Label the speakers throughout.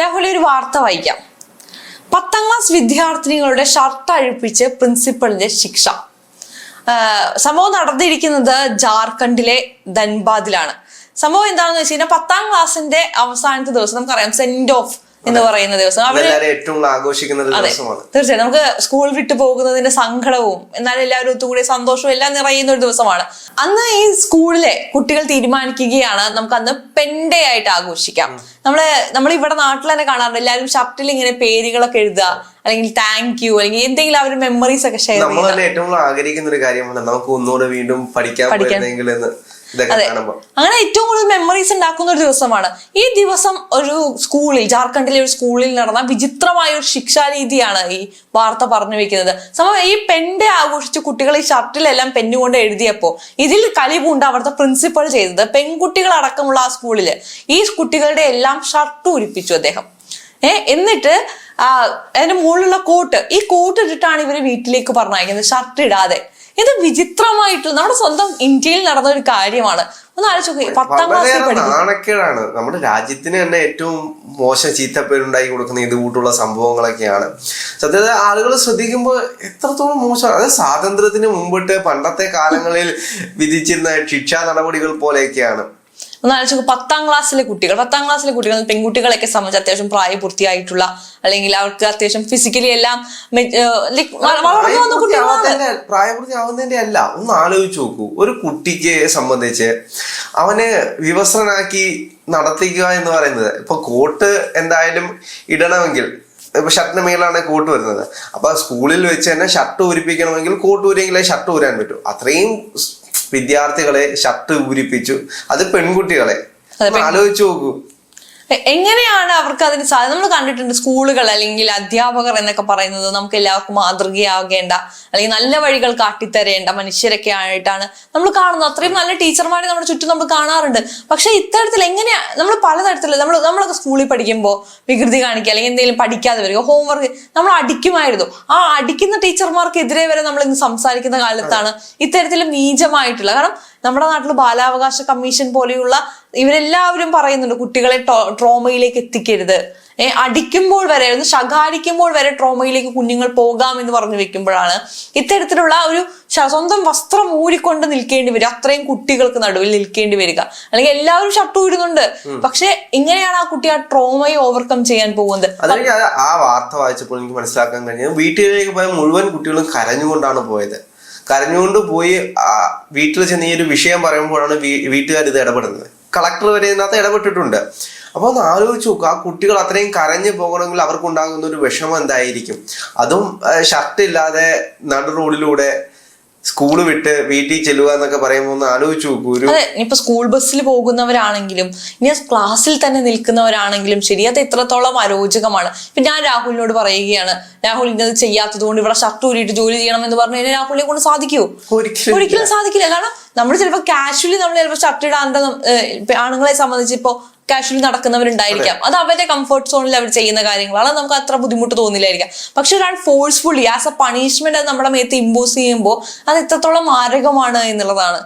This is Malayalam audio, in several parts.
Speaker 1: രാഹുൽ ഒരു വാർത്ത വായിക്കാം. പത്താം ക്ലാസ് വിദ്യാർത്ഥിനികളുടെ ഷർട്ട് അഴിപ്പിച്ച് പ്രിൻസിപ്പളിന്റെ ശിക്ഷ. സംഭവം നടന്നിരിക്കുന്നത് ജാർഖണ്ഡിലെ ധൻബാദിലാണ്. സംഭവം എന്താണെന്ന് വെച്ച് കഴിഞ്ഞാൽ പത്താം ക്ലാസ്സിന്റെ അവസാനത്തെ ദിവസം നമുക്കറിയാം സെൻഡ് ഓഫ് എന്ന് പറയുന്ന ദിവസം.
Speaker 2: അവർ ഏറ്റവും ആഘോഷിക്കുന്ന ദിവസമാണ്.
Speaker 1: തീർച്ചയായും. നമുക്ക് സ്കൂൾ വിട്ടു പോകുന്നതിന്റെ സങ്കടവും എന്നാൽ എല്ലാവരും ഒത്തുകൂടി സന്തോഷവും എല്ലാം നിറയുന്ന ഒരു ദിവസമാണ്. അന്ന് ഈ സ്കൂളിലെ കുട്ടികൾ തീരുമാനിക്കുകയാണ് നമുക്ക് അന്ന് പെൻഡേ ആയിട്ട് ആഘോഷിക്കാം. നമ്മൾ നമ്മൾ ഇവിടെ നാട്ടിൽ തന്നെ കാണാറുണ്ട്. എല്ലാവരും ഷർട്ടിൽ ഇങ്ങനെ പേരുകളൊക്കെ എഴുതുക അല്ലെങ്കിൽ താങ്ക് യു അല്ലെങ്കിൽ എന്തെങ്കിലും അവർ മെമ്മറീസ് ഒക്കെ ഷെയർ
Speaker 2: നമ്മൾ ഏറ്റവും ആഗ്രഹിക്കുന്ന ഒരു കാര്യമാണ് നമുക്ക് ഒന്നുകൂടെ വീണ്ടും പഠിക്കാൻ. എന്ന്. ഇതൊക്കെ
Speaker 1: അതെ. അങ്ങനെ ഏറ്റവും കൂടുതൽ മെമ്മറീസ് ഉണ്ടാക്കുന്ന ഒരു ദിവസമാണ്. ഈ ദിവസം ഒരു സ്കൂളിൽ ജാർഖണ്ഡിലെ ഒരു സ്കൂളിൽ നടന്ന വിചിത്രമായ ഒരു ശിക്ഷാരീതിയാണ് ഈ വാർത്ത പറഞ്ഞു വെക്കുന്നത്. സംഭവം ഈ പെണ്ണ് ആഘോഷിച്ച് കുട്ടികൾ ഈ ഷർട്ടിലെല്ലാം പെന്നുകൊണ്ട് എഴുതിയപ്പോ ഇതിൽ കളി പൂണ്ട് അവിടുത്തെ പ്രിൻസിപ്പൾ ചെയ്തത് പെൺകുട്ടികൾ അടക്കമുള്ള ആ സ്കൂളിൽ. ഈ കുട്ടികളുടെ എല്ലാം ഷർട്ട് ഉരിപ്പിച്ചു അദ്ദേഹം. ഏഹ് എന്നിട്ട് അതിന്റെ മുകളിലുള്ള കോട്ട്. ഈ കോട്ട് ഇട്ടിട്ടാണ് ഇവർ വീട്ടിലേക്ക് പറഞ്ഞയക്കുന്നത്. ഷർട്ട് ഇടാതെ. ഇത് വിചിത്രമായിട്ട് നമ്മുടെ സ്വന്തം ഇന്ത്യയിൽ നടന്ന ഒരു കാര്യമാണ്. ഒന്ന് ആലോചിച്ച് പത്താം ക്ലാസ്സിൽ പഠിക്കും
Speaker 2: നാണക്കേടാണ്. നമ്മുടെ രാജ്യത്തിന് തന്നെ ഏറ്റവും മോശം ചീത്തപ്പേരുണ്ടാക്കി കൊടുക്കുന്ന ഇത് കൂട്ടുള്ള സംഭവങ്ങളൊക്കെയാണ്. സത്യത്തിൽ ആളുകൾ ശ്രദ്ധിക്കുമ്പോൾ എത്രത്തോളം മോശമാണ്. അത് സ്വാതന്ത്ര്യത്തിന് മുമ്പിട്ട് പണ്ടത്തെ കാലങ്ങളിൽ വിധിച്ചിരുന്ന ശിക്ഷാ നടപടികൾ പോലെയൊക്കെയാണ്.
Speaker 1: ഒന്ന് ആലോചിച്ച് നോക്ക് പത്താം ക്ലാസ്സിലെ കുട്ടികൾ പത്താം ക്ലാസ്സിലെ കുട്ടികൾ പെൺകുട്ടികളെയൊക്കെ സംബന്ധിച്ച് അത്യാവശ്യം പ്രായപൂർത്തിയായിട്ടുള്ള അല്ലെങ്കിൽ അവർക്ക് അത്യാവശ്യം ഫിസിക്കലി എല്ലാം
Speaker 2: പ്രായപൂർത്തിയാവുന്നതിന്റെ അല്ല ഒന്ന് ആലോചിച്ച് നോക്കൂ. ഒരു കുട്ടിക്ക് സംബന്ധിച്ച് അവനെ വിവസ്ത്രനാക്കി നടത്തിക്കുക എന്ന് പറയുന്നത് ഇപ്പൊ കോട്ട് എന്തായാലും ഇടണമെങ്കിൽ ഇപ്പൊ ഷർട്ടിന് മേലാണ് കോട്ട് വരുന്നത്. അപ്പൊ സ്കൂളിൽ വെച്ച് തന്നെ ഷർട്ട് ഊരിപ്പിക്കണമെങ്കിൽ കോട്ട് ഊരിയെങ്കിലേ ഷർട്ട് ഊരാൻ പറ്റൂ. അത്രയും വിദ്യാർത്ഥികളെ ഷർട്ട് ഊരിപ്പിച്ചു. അത് പെൺകുട്ടികളെ. ആലോചിച്ചു നോക്കൂ.
Speaker 1: എങ്ങനെയാണ് അവർക്ക് അതിന് സാധ്യത നമ്മൾ കണ്ടിട്ടുണ്ട് സ്കൂളുകൾ അല്ലെങ്കിൽ അധ്യാപകർ എന്നൊക്കെ പറയുന്നത് നമുക്ക് എല്ലാവർക്കും മാതൃകയാകേണ്ട അല്ലെങ്കിൽ നല്ല വഴികൾ കാട്ടിത്തരേണ്ട മനുഷ്യരൊക്കെ ആയിട്ടാണ് നമ്മൾ കാണുന്നത്. അത്രയും നല്ല ടീച്ചർമാരെ നമ്മുടെ ചുറ്റും നമ്മൾ കാണാറുണ്ട്. പക്ഷെ ഇത്തരത്തിൽ എങ്ങനെയാ നമ്മൾ പലതരത്തിൽ നമ്മൾ നമ്മളൊക്കെ സ്കൂളിൽ പഠിക്കുമ്പോൾ വികൃതി കാണിക്കുക അല്ലെങ്കിൽ എന്തെങ്കിലും പഠിക്കാതെ വരിക ഹോംവർക്ക് നമ്മൾ അടിക്കുമായിരുന്നു. ആ അടിക്കുന്ന ടീച്ചർമാർക്ക് ടീച്ചർമാർക്കെതിരെ വരെ നമ്മൾ ഇന്ന് സംസാരിക്കുന്ന കാലത്താണ് ഇത്തരത്തിൽ നീചമായിട്ടുള്ള കാരണം നമ്മുടെ നാട്ടിൽ ബാലാവകാശ കമ്മീഷൻ പോലെയുള്ള ഇവരെല്ലാവരും പറയുന്നുണ്ട് കുട്ടികളെ ട്രോമയിലേക്ക് എത്തിക്കരുത്. ഏഹ് അടിക്കുമ്പോൾ വരെ ഒന്ന് ശകാരിക്കുമ്പോൾ വരെ ട്രോമയിലേക്ക് കുഞ്ഞുങ്ങൾ പോകാം എന്ന് പറഞ്ഞു വെക്കുമ്പോഴാണ് ഇത്തരത്തിലുള്ള ഒരു സ്വന്തം വസ്ത്രം ഊരിക്കൊണ്ട് നിൽക്കേണ്ടി വരും അത്രയും കുട്ടികൾക്ക് നടുവിൽ നിൽക്കേണ്ടി വരിക. അല്ലെങ്കിൽ എല്ലാവരും ഷർട്ട് ഊരുന്നുണ്ട്. പക്ഷെ ഇങ്ങനെയാണ് ആ കുട്ടി ആ ട്രോമയെ ഓവർകം ചെയ്യാൻ പോകുന്നത്?
Speaker 2: ആ വാർത്ത വായിച്ചപ്പോൾ എനിക്ക് മനസ്സിലാക്കാൻ കഴിഞ്ഞത് വീട്ടിലേക്ക് പോയ മുഴുവൻ കുട്ടികളും കരഞ്ഞുകൊണ്ടാണ് പോയത്. കരഞ്ഞുകൊണ്ട് പോയി വീട്ടിൽ ചെന്ന് ഈ ഒരു വിഷയം പറയുമ്പോഴാണ് വീട്ടുകാർ ഇത് ഇടപെടുന്നത്. കളക്ടർ വരെ ഇതിനകത്ത് ഇടപെട്ടിട്ടുണ്ട്. അപ്പോൾ ഒന്ന് ആലോചിച്ച് നോക്കുക ആ കുട്ടികൾ അത്രയും കരഞ്ഞു പോകണമെങ്കിൽ അവർക്കുണ്ടാകുന്ന ഒരു വിഷമം എന്തായിരിക്കും? അതും ഷർട്ട് ഇല്ലാതെ നടു റോഡിലൂടെ സ്കൂൾ വിട്ട് വീട്ടിൽ ചെല്ലുക എന്നൊക്കെ പറയുമ്പോൾ ഒന്ന് ആലോചിച്ചു നോക്കൂ. ഒരു
Speaker 1: അതെ ഇപ്പൊ സ്കൂൾ ബസ്സിൽ പോകുന്നവരാണെങ്കിലും ഇനി ക്ലാസ്സിൽ തന്നെ നിൽക്കുന്നവരാണെങ്കിലും ശരി അത് എത്രത്തോളം അരോചകമാണ്. ഇപ്പൊ ഞാൻ രാഹുലിനോട് പറയുകയാണ് രാഹുൽ ഇന്നത് ചെയ്യാത്തത് കൊണ്ട് ഇവിടെ ഷർട്ട് ഊരിയിട്ട് ജോലി ചെയ്യണം എന്ന് പറഞ്ഞു കഴിഞ്ഞാൽ രാഹുലിനെ കൊണ്ട് സാധിക്കുമോ
Speaker 2: ഒരിക്കലും
Speaker 1: സാധിക്കില്ല. കാരണം നമ്മൾ ചിലപ്പോൾ കാഷ്വലി നമ്മൾ ചിലപ്പോൾ ഷർട്ട് ഇടാണ്ട് ആണുങ്ങളെ സംബന്ധിച്ച് ഇപ്പോ കാഷ്വലി നടക്കുന്നവരുണ്ടായിരിക്കാം. അത്. അവരുടെ കംഫർട്ട് സോണിൽ അവർ ചെയ്യുന്ന കാര്യങ്ങളാണ്. നമുക്ക് അത്ര ബുദ്ധിമുട്ട് തോന്നില്ലായിരിക്കാം. പക്ഷെ ഒരാൾ ഫോഴ്സ്ഫുള്ളി ആസ് എ പണിഷ്മെന്റ് നമ്മുടെ മേത്ത് ഇമ്പോസ് ചെയ്യുമ്പോൾ അത് എത്രത്തോളം മാരകമാണ് എന്നുള്ളതാണ്.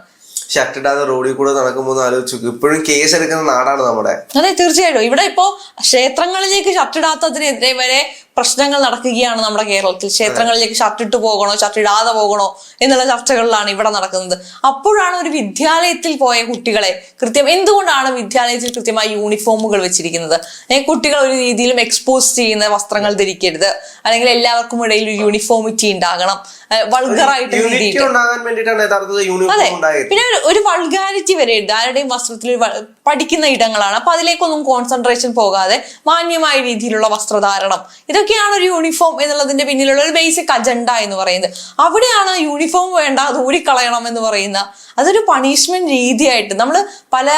Speaker 2: ഷട്ടിടാതെ റോഡിൽ കൂടെ നടക്കുമ്പോൾ ആലോചിച്ചു ആലോചിച്ച് ഇപ്പോഴും കേസ് എടുക്കുന്ന നാടാണ് നമ്മുടെ.
Speaker 1: അതെ തീർച്ചയായിട്ടും. ഇവിടെ ഇപ്പോ ക്ഷേത്രങ്ങളിലേക്ക് ഷട്ടിടാത്തതിനെതിരെ വരെ പ്രശ്നങ്ങൾ നടക്കുകയാണ് നമ്മുടെ കേരളത്തിൽ. ക്ഷേത്രങ്ങളിലേക്ക് ഷർട്ടിട്ട് പോകണോ ഷർട്ടിടാതെ പോകണോ എന്നുള്ള ചർച്ചകളിലാണ് ഇവിടെ നടക്കുന്നത്. അപ്പോഴാണ് ഒരു വിദ്യാലയത്തിൽ പോയ കുട്ടികളെ കൃത്യം എന്തുകൊണ്ടാണ് വിദ്യാലയത്തിൽ കൃത്യമായി യൂണിഫോമുകൾ വെച്ചിരിക്കുന്നത്? കുട്ടികൾ ഒരു രീതിയിലും എക്സ്പോസ് ചെയ്യുന്ന വസ്ത്രങ്ങൾ ധരിക്കരുത്. അല്ലെങ്കിൽ എല്ലാവർക്കും ഇടയിൽ ഒരു യൂണിഫോമിറ്റി ഉണ്ടാകണം. വൾഗറായിട്ട് അതെ പിന്നെ ഒരു- വൾഗാരിറ്റി വരെ ഉണ്ട്. ആരുടെയും വസ്ത്രത്തിൽ പഠിക്കുന്ന ഇടങ്ങളാണ്. അപ്പൊ അതിലേക്കൊന്നും കോൺസെൻട്രേഷൻ പോകാതെ മാന്യമായ രീതിയിലുള്ള വസ്ത്രധാരണം. ഇതൊക്കെയാണ് ഒരു യൂണിഫോം എന്നുള്ളതിന്റെ പിന്നിലുള്ള ഒരു ബേസിക് അജണ്ട എന്ന് പറയുന്നത്. അവിടെയാണ് യൂണിഫോം വേണ്ട അത് ഊരിക്കളയണം എന്ന് പറയുന്ന അതൊരു പണിഷ്മെന്റ് രീതിയായിട്ട് നമ്മൾ പല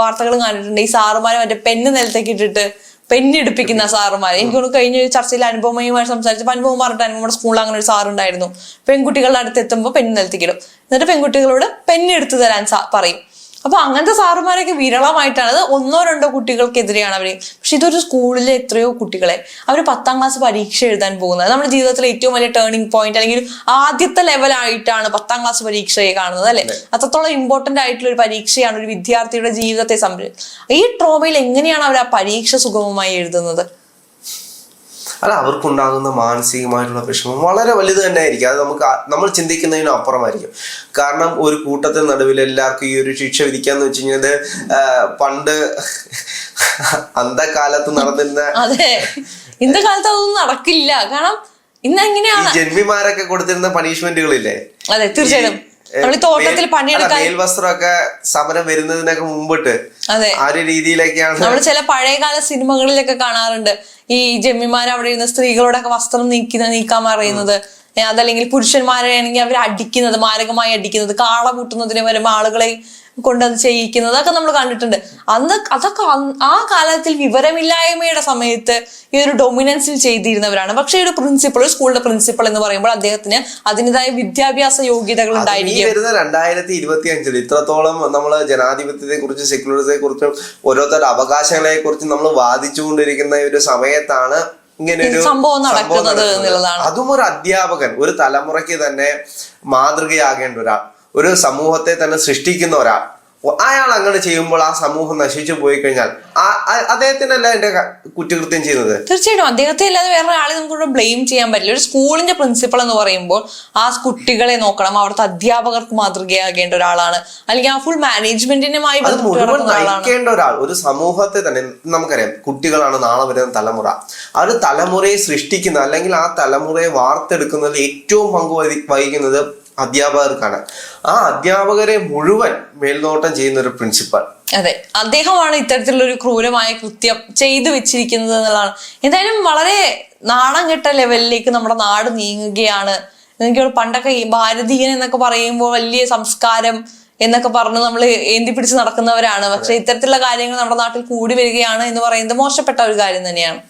Speaker 1: വാർത്തകളും കണ്ടിട്ടുണ്ട്. ഈ സാറുമാരെ മറ്റേ പെണ്ണ് നിലത്തേക്ക് ഇട്ടിട്ട് പെണ്ണിടിപ്പിക്കുന്ന സാറുമാർ എനിക്ക് തോന്നുന്നു കഴിഞ്ഞ ഒരു ചർച്ചയിൽ അനുപമയുമായി സംസാരിച്ചപ്പോൾ അനുഭവം പറഞ്ഞിട്ട് നമ്മുടെ സ്കൂളിൽ അങ്ങനെ ഒരു സാറുണ്ടായിരുന്നു പെൺകുട്ടികളുടെ അടുത്ത് എത്തുമ്പോൾ പെണ്ണ് നിലത്തേക്കിടും എന്നിട്ട് പെൺകുട്ടികളോട് പെണ്ണെടുത്ത് തരാൻ പറയും. അപ്പൊ അങ്ങനത്തെ സാറുമാരൊക്കെ വിരളമായിട്ടാണ് അത് ഒന്നോ രണ്ടോ കുട്ടികൾക്കെതിരെയാണ് അവർ. പക്ഷെ ഇതൊരു സ്കൂളിലെ എത്രയോ കുട്ടികളെ അവർ പത്താം ക്ലാസ് പരീക്ഷ എഴുതാൻ പോകുന്നത്. നമ്മുടെ ജീവിതത്തിലെ ഏറ്റവും വലിയ ടേണിംഗ് പോയിന്റ് അല്ലെങ്കിൽ ആദ്യത്തെ ലെവലായിട്ടാണ് പത്താം ക്ലാസ് പരീക്ഷയെ കാണുന്നത് അല്ലെ? അത്രത്തോളം ഇമ്പോർട്ടന്റ് ആയിട്ടുള്ള ഒരു പരീക്ഷയാണ് ഒരു വിദ്യാർത്ഥിയുടെ ജീവിതത്തെ സംരക്ഷിക്കുന്നത് ഈ ട്രോമയിൽ എങ്ങനെയാണ് അവർ ആ പരീക്ഷ സുഗമമായി എഴുതുന്നത്?
Speaker 2: അല്ല അവർക്കുണ്ടാകുന്ന മാനസികമായിട്ടുള്ള വിഷമം വളരെ വലുത് തന്നെ ആയിരിക്കും അത് നമുക്ക് നമ്മൾ ചിന്തിക്കുന്നതിനും അപ്പുറമായിരിക്കും. കാരണം ഒരു കൂട്ടത്തെ നടുവിൽ എല്ലാവർക്കും ഈ ഒരു ശിക്ഷ വിധിക്കാന്ന് വെച്ച് കഴിഞ്ഞാൽ പണ്ട് അന്ധകാലത്ത് നടന്നിരുന്ന
Speaker 1: അതെ. ഇന്നത്തെ കാലത്ത് അതൊന്നും നടക്കില്ല. കാരണം ഇന്ന് എങ്ങനെയാണ്?
Speaker 2: ജന്മിമാരൊക്കെ കൊടുത്തിരുന്ന പണിഷ്മെന്റുകളില്ലേ
Speaker 1: അതെ തീർച്ചയായും
Speaker 2: ഈ,
Speaker 1: നമ്മൾ ഈ തോട്ടത്തിൽ പണിയെടുക്കാൻ
Speaker 2: മേൽവസ്ത്രമൊക്കെ സമരം വരുന്നതിനൊക്കെ മുമ്പിട്ട് ആ ഒരു രീതിയിലേക്കാണ്
Speaker 1: നമ്മൾ ചില പഴയകാല സിനിമകളിലൊക്കെ കാണാറുണ്ട്. ഈ ജമ്മിമാർ അവിടെ ഇരുന്ന സ്ത്രീകളോടൊക്കെ വസ്ത്രം നീക്കുന്ന നീക്കാൻ പറയുന്നത്. അതല്ലെങ്കിൽ പുരുഷന്മാരെ ആണെങ്കിൽ അവർ അടിക്കുന്നത് മാരകമായി അടിക്കുന്നത് കാള കൂട്ടുന്നതിന് വരും ആളുകളെ കൊണ്ടത് ചെയ്യിക്കുന്നത്. അതൊക്കെ നമ്മൾ കണ്ടിട്ടുണ്ട്. അന്ന് അതൊക്കെ ആ കാലത്തിൽ വിവരമില്ലായ്മയുടെ സമയത്ത് ഈ ഒരു ഡൊമിനൻസിൽ ചെയ്തിരുന്നവരാണ്. പക്ഷേ ഒരു പ്രിൻസിപ്പൾ ഒരു സ്കൂളിന്റെ പ്രിൻസിപ്പൾ എന്ന് പറയുമ്പോൾ അദ്ദേഹത്തിന് അതിന്റെതായ വിദ്യാഭ്യാസ യോഗ്യതകൾ ഉണ്ടായിരിക്കും.
Speaker 2: വരുന്ന രണ്ടായിരത്തി ഇരുപത്തി അഞ്ചിൽ ഇത്രത്തോളം നമ്മൾ ജനാധിപത്യത്തെ കുറിച്ച് സെക്യുലറിസത്തെ കുറിച്ചും ഓരോരുത്തരുടെ അവകാശങ്ങളെ കുറിച്ചും നമ്മൾ വാദിച്ചുകൊണ്ടിരിക്കുന്ന ഒരു സമയത്താണ് ഇങ്ങനെ ഒരു
Speaker 1: സംഭവം നടക്കുന്നത്.
Speaker 2: അതും ഒരു അധ്യാപകൻ ഒരു തലമുറയ്ക്ക് തന്നെ മാതൃകയാകേണ്ട ഒരാൾ. ഒരു സമൂഹത്തെ തന്നെ സൃഷ്ടിക്കുന്ന ഒരാൾ. അയാൾ അങ്ങനെ ചെയ്യുമ്പോൾ ആ സമൂഹം നശിച്ചു പോയി കഴിഞ്ഞാൽ അദ്ദേഹത്തിനല്ല എന്റെ കുറ്റകൃത്യം ചെയ്യുന്നത്?
Speaker 1: തീർച്ചയായിട്ടും. അദ്ദേഹത്തെ അല്ലാതെ വേറെ ആളെ നമുക്ക് ബ്ലെയിം ചെയ്യാൻ പറ്റില്ല. ഒരു സ്കൂളിന്റെ പ്രിൻസിപ്പൾ എന്ന് പറയുമ്പോൾ ആ കുട്ടികളെ നോക്കണം. അവിടുത്തെ അധ്യാപകർക്ക് മാതൃകയാകേണ്ട ഒരാളാണ്. അല്ലെങ്കിൽ ആ ഫുൾ മാനേജ്മെന്റിനുമായി
Speaker 2: നയിക്കേണ്ട ഒരാൾ. ഒരു സമൂഹത്തെ തന്നെ നമുക്കറിയാം. കുട്ടികളാണ് നാളെ വരുന്ന തലമുറ. ആ ഒരു തലമുറയെ സൃഷ്ടിക്കുന്ന അല്ലെങ്കിൽ ആ തലമുറയെ വാർത്തെടുക്കുന്നതിൽ ഏറ്റവും പങ്ക് വഹിക്കുന്നത് അധ്യാപകർക്കാണ്. ആ അധ്യാപകരെ മുഴുവൻ മേൽനോട്ടം ചെയ്യുന്ന ഒരു പ്രിൻസിപ്പൽ
Speaker 1: അതെ. അദ്ദേഹമാണ് ഇത്തരത്തിലുള്ള ഒരു ക്രൂരമായ കൃത്യം ചെയ്തു വെച്ചിരിക്കുന്നത് എന്നുള്ളതാണ്. എന്തായാലും വളരെ നാണം കെട്ട ലെവലിലേക്ക് നമ്മുടെ നാട് നീങ്ങുകയാണ്. എനിക്ക് പണ്ടൊക്കെ ഈ ഭാരതീയൻ എന്നൊക്കെ പറയുമ്പോൾ വലിയ സംസ്കാരം എന്നൊക്കെ പറഞ്ഞ് നമ്മൾ ഏന്തി പിടിച്ച് നടക്കുന്നവരാണ്. പക്ഷെ ഇത്തരത്തിലുള്ള കാര്യങ്ങൾ നമ്മുടെ നാട്ടിൽ കൂടി വരികയാണ് എന്ന് പറയുന്നത് മോശപ്പെട്ട ഒരു കാര്യം തന്നെയാണ്.